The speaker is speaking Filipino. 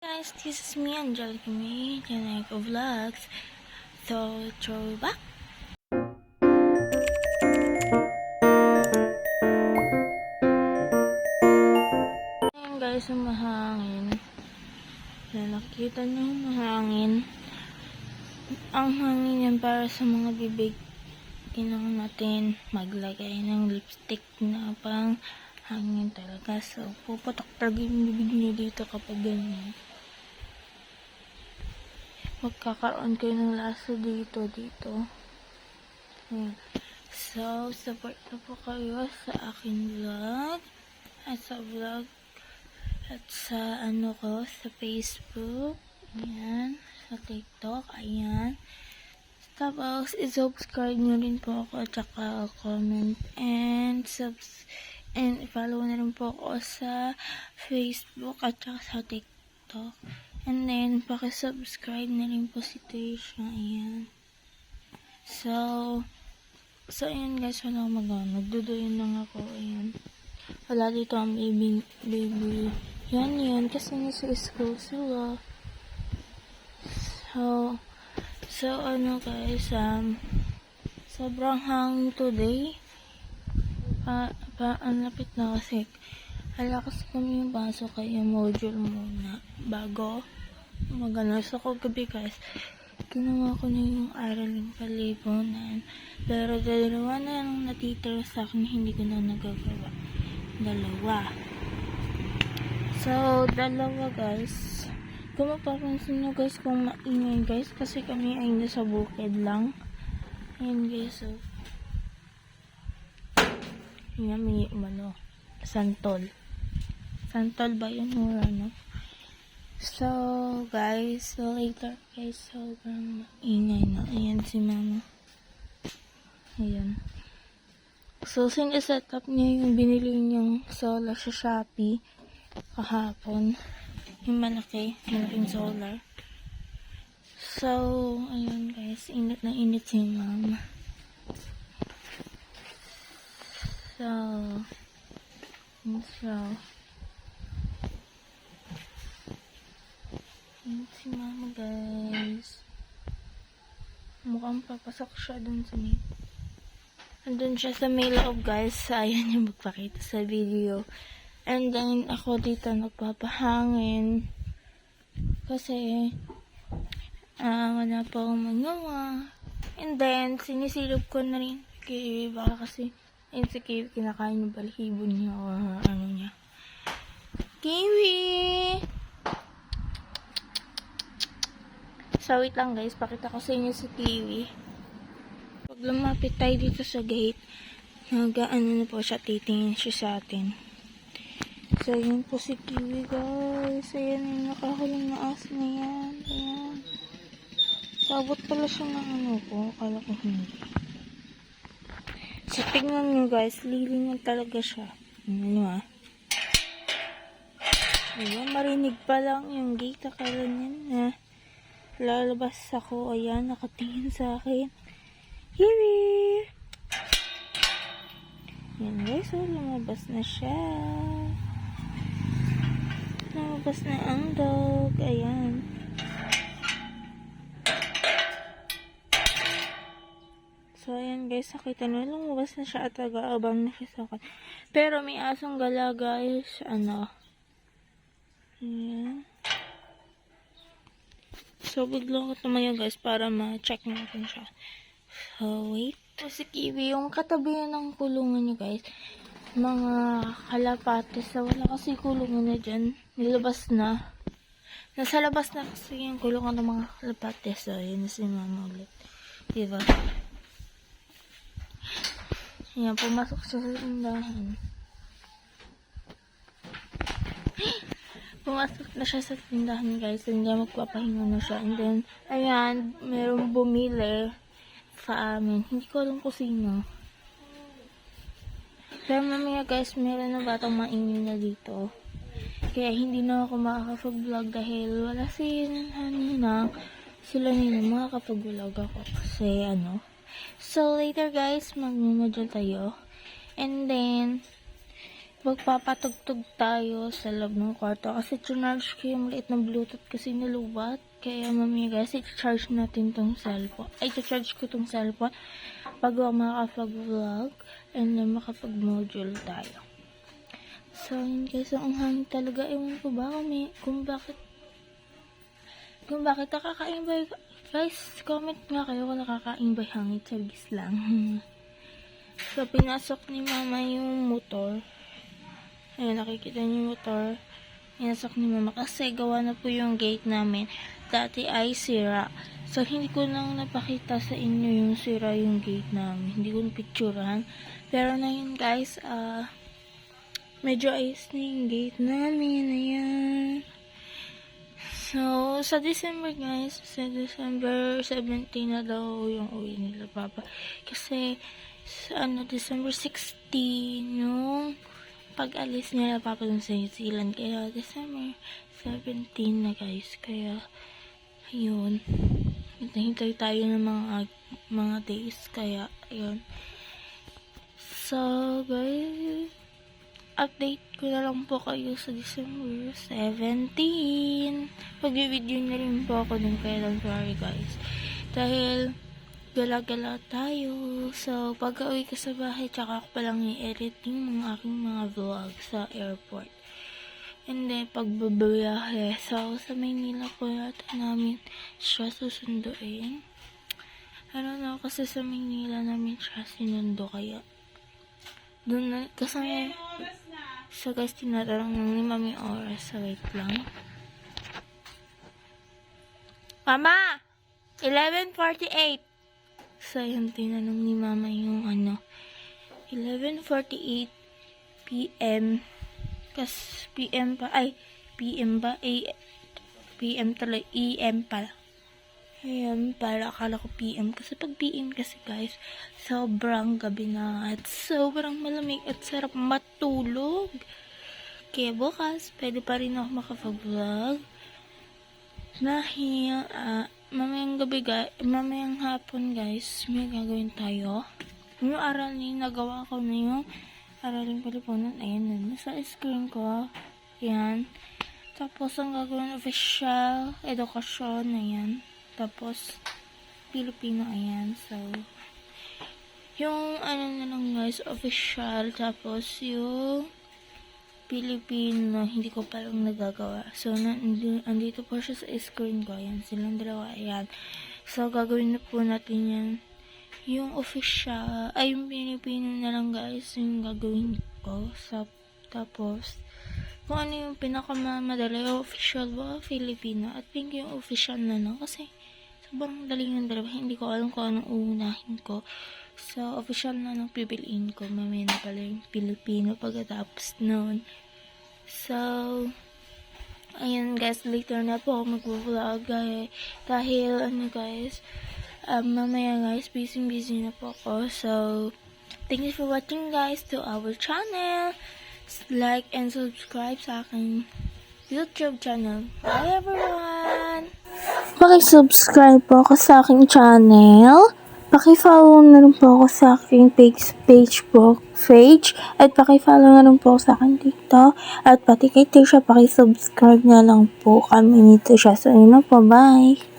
guys, this is me, Angelica May, Janeko Vlogs. So, throwback. Ayan guys, yung mahangin. Na nakita niyo mahangin. Ang hangin yan para sa mga bibig. Kailangan natin maglagay ng lipstick na pang hangin talaga. So, pupatak talaga yung bibig niyo dito kapag ganyan. Magkakaroon kayo ng lasa dito, dito. So, support na po kayo sa aking vlog. At sa vlog. At sa ano ko, sa Facebook. Ayan. Sa TikTok. Ayan. Tapos, i-subscribe nyo rin po ako at saka comment and subs and follow na rin po ako sa Facebook at saka sa TikTok. And then, pakisubscribe na rin po si Tisha. Ayan. So, so ayan guys, wala akong magawa. Nagduduyan lang ako. Ayan. Wala dito ang baby, baby. Yan yan, kasi nasa school sila. So, so ano guys, um, sobrang hangin today. Pa, pa, ang lapit na kasi Hala kasi kami yung pasok kaya module muna bago magano sa ko gabi guys. Ginawa ko na yung araling palipunan pero dalawa na lang natitira sa akin hindi ko na nagagawa. Dalawa. So dalawa guys. Kung mapapansin nyo guys kung maingay guys kasi kami ay nasa bukid lang. Ayan guys so yan may ano santol. Santol ba yun? Or ano so guys so later guys sobrang ingay na. Ayan si mama. Ayan. So sineset up niya yung binili niyang solar sa Shopee kahapon. Yung malaki malaking solar. So ayun guys init na init si mama. So, yun siya. Yun si mama guys. Mukhang papasok siya dun sa may... Andun siya sa may loob guys. Ayaw niya magpakita sa video. And then, ako dito nagpapahangin. Kasi, ah wala pa akong magawa. And then, sinisilip ko na rin. Kaya baka kasi insecure kinakain yung balahibo niya or ano niya. Kiwi! So, wait lang guys. Pakita ko sa inyo si Kiwi. Pag lumapit tayo dito sa gate, nag-ano na po siya, titingin siya sa atin. So, yun po si Kiwi guys. Ayan yung nakahuling na as na yan. Ayan. Sabot pala siya ng ano ko. Akala ko hindi. So, tingnan nyo guys, lilingan talaga siya. Ano ah. Ayan, marinig pa lang yung gate. Akala niya na lalabas ako. Ayan, nakatingin sa akin. Hiwi! Yan guys, oh, lumabas na siya. Lumabas na ang dog. Ayan. So, ayan guys, nakita nyo, lumabas na siya at nag-aabang na siya sa akin. Pero may asong gala guys, ano. Ayan. So, biglang ko tumayo guys para ma-check natin siya. So, wait. So, si Kiwi, yung katabihan ng kulungan niya guys, mga kalapates. So, wala kasi kulungan na dyan. Nilabas na. Nasa labas na kasi yung kulungan ng mga kalapates. So, yun na si mama ulit. Diba? Ayan, pumasok siya sa tindahan. Pumasok na siya sa tindahan, guys. And then, magpapahinga na siya. And then, ayan, merong bumili sa amin. Hindi ko alam kung sino. Pero mamaya, guys, meron na batang maingin na dito. Kaya hindi na ako makakapag-vlog dahil wala si Nina. Sila nila makakapag-vlog ako. Kasi, ano, So, later guys, magmumodule tayo. And then, magpapatugtog tayo sa loob ng kwarto kasi charge ko yung liit ng bluetooth kasi nalubat. Kaya mami guys, i-charge natin tong cellphone. Ay, i-charge ko tong cellphone bago ako makapag-vlog and then makapag-module tayo. So, yun guys, ang hangin talaga. Ewan ko ba kung, kung bakit kung bakit nakakaimbay guys, comment nga kayo kung nakakaimbay hangin. Service lang. so, pinasok ni mama yung motor. Ayan, nakikita niyo yung motor. Pinasok ni mama kasi gawa na po yung gate namin. Dati ay sira. So, hindi ko lang napakita sa inyo yung sira yung gate namin. Hindi ko napicturean. Pero na yun guys, ah, medyo ayos na yung gate namin. Ayan. So, sa December guys, sa December 17 na daw yung uwi nila papa. Kasi, sa ano, December 16, yung pag-alis nila papa dun sa New Zealand. Kaya, December 17 na guys. Kaya, ayun. Hintay tayo ng mga mga days. Kaya, ayun. So, guys, update ko na lang po kayo sa December 17. Pag-video na rin po ako dun kaya worry guys. Dahil gala-gala tayo. So, pag uwi ko sa bahay, tsaka ako palang i-edit yung mga aking mga vlog sa airport. And then, pagbabayahe. So, sa Maynila po yata namin siya susunduin. I don't know, kasi sa Maynila namin siya sinundo kaya doon na, kasi So guys, tinatanong ni mami oras. So wait lang. Mama! 11.48! So yun, tinanong ni mama yung ano. 11.48 p.m. Kas p.m. pa. Ay, p.m. ba? A, p.m. talaga. E.M. pala. Ayan, para akala ko PM. Kasi pag PM kasi guys, sobrang gabi na at sobrang malamig at sarap matulog. Kaya bukas, pwede pa rin ako makapag-vlog. Dahil, ah, mamayang gabi guys, mamayang hapon guys, may gagawin tayo. Yung aral ni nagawa ko na yung araling Pilipinan, ayan na, nasa screen ko. Ayan. Tapos, ang gagawin official edukasyon, ayan. Tapos, Filipino, ayan. So, yung ano na lang guys, official. Tapos, yung Filipino, hindi ko pa lang nagagawa. So, na, andi- andito po siya sa screen ko. Ayan, silang dalawa. Ayan. So, gagawin na po natin yan. Yung official, ay, yung Filipino na lang guys, yung gagawin ko. So, tapos, kung ano yung pinakamadali, yung official ba, Filipino. At pink yung official na no, kasi sobrang dali ng dalawa. Hindi ko alam kung anong uunahin ko. So, official na nang pipiliin ko. Mamaya na pala yung Filipino pagkatapos noon. So, ayun guys, later na po ako mag-vlog. Dahil, dahil ano guys, um, mamaya guys, busy-busy na po ako. So, thank you for watching guys to our channel. Like and subscribe sa aking YouTube channel. Bye everyone! Pakisubscribe po ako sa aking channel. Pakifollow na rin po ako sa aking page, po, page. At pakifollow na rin po sa akin dito. At pati kay Tisha, pakisubscribe na lang po kami ni Tisha. So, yun na po. Bye!